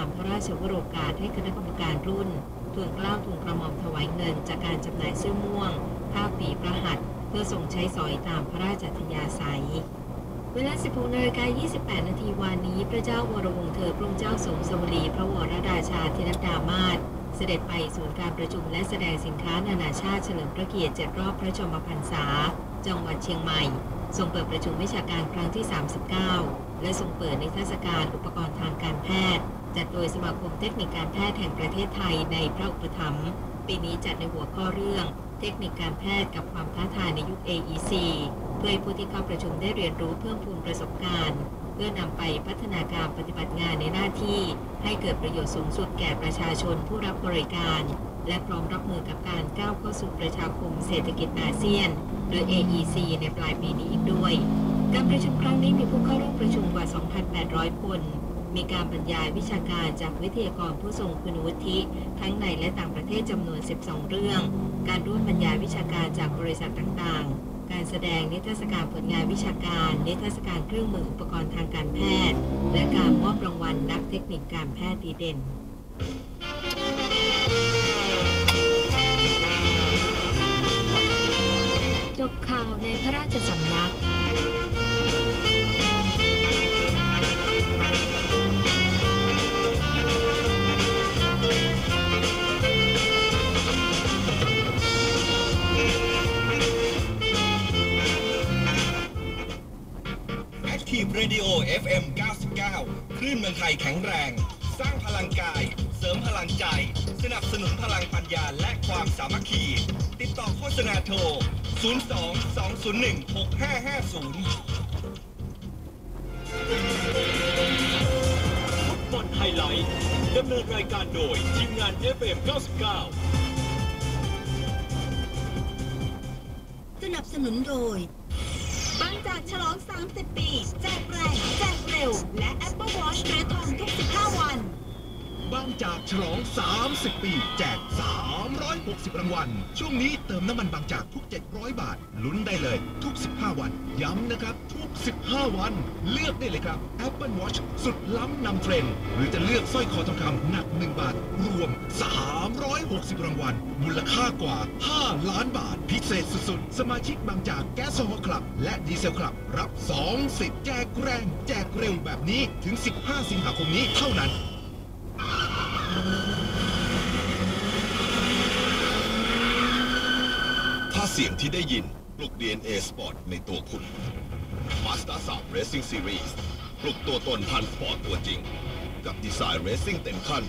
ามพระราชวโรกาสให้คณะกรรมการรุ่นทูลเกล้าทูลกระหม่อมถวายเงิน จากการจำหน่ายเสื้อม่วงผ้าปีประหัตเพื่อส่งใช้สอยตามพระราชธยาศัย เวลา 16นาฬิกา28 นาทีวานนี้ พระเจ้าวรวงเธอพระองค์เจ้าสมสวรี พระวรราชาธินดามา เสด็จไปศูนย์การประชุมและแสดงสินค้านานาชาติเฉลิมพระเกียรติ7รอบพระชมพรรษา จังหวัดเชียงใหม่ ทรงเปิดประชุมวิชาการครั้งที่ 39 และทรงเปิดในิทศการอุปกรณ์ทางการแพทย์ จัดโดยสมาคมเทคนิคการแพทย์แห่งประเทศไทยในพระอุปถัมภ์ปีนี้จัดในหัวข้อเรื่อง เทคนิคการแพทย์กับความท้าทายในยุค AEC เพื่อให้ผู้ที่เข้าประชุมได้เรียนรู้เพิ่มพูนประสบการณ์ พื่อนำไปพัฒนาการปฏิบัติงานในหน้าที่ให้เกิดประโยชน์สูงสุดแก่ประชาชนผู้รับบริการ และพร้อมรับมือกับการก้าวเข้าสู่ประชาคมเศรษฐกิจอาเซียน หรือ AEC ในปลายปีนี้อีกด้วย การประชุมครั้งนี้มีผู้เข้าร่วมประชุมกว่า 2,800 คน มีการบรรยายวิชาการจากวิทยากรผู้ทรงคุณวุฒิทั้งในและต่างประเทศจำนวน 12 เรื่อง การร่วมบรรยายวิชาการจากบริษัทต่างๆ แสดงนิทรรศการผลงานวิชาการ นิทรรศการเครื่องมืออุปกรณ์ทางการแพทย์ และการมอบรางวัลนักเทคนิคการแพทย์ดีเด่นจบข่าวในพระราชสำนัก Active Radio FM 99 คลื่นเมืองไทยแข็งแรง สร้างพลังกาย เสริมพลังใจ สนับสนุนพลังปัญญาและความสามัคคี ติดต่อโฆษณาโทร 02 201 6550 ฟุตบอลไฮไลท์ดำเนินรายการโดยทีมงาน FM 99 สนับสนุนโดย จากฉลอง 30 ปีแจกแรง บางจากฉลอง 30 ปี แจก 360 รางวัล ช่วงนี้เติมน้ำมันบางจากทุก 700 บาท ลุ้นได้เลยทุก 15 วัน ย้ำนะครับ ทุก 15 วัน เลือกได้เลยครับ Apple Watch สุดล้ำนำเทรนด์หรือจะเลือกสร้อยคอทองคำหนัก 1 บาท รวม 360 รางวัล มูลค่ากว่า 5 ล้านบาท พิเศษสุดๆ สมาชิกบางจากแก๊สโซฮอคลับ และดีเซลคลับ รับ2สิทธิ์แจกแรง แจกเร็วแบบนี้ถึง 15 สิงหาคมนี้เท่านั้น ถ้าเสียงที่ได้ยินปลุก DNA Sport ในตัวคุณ Mazda 3 Racing Series ปลุกตัวตนพันสปอร์ตตัวจริง กับดีไซน์เรซซิ่งเต็มขั้น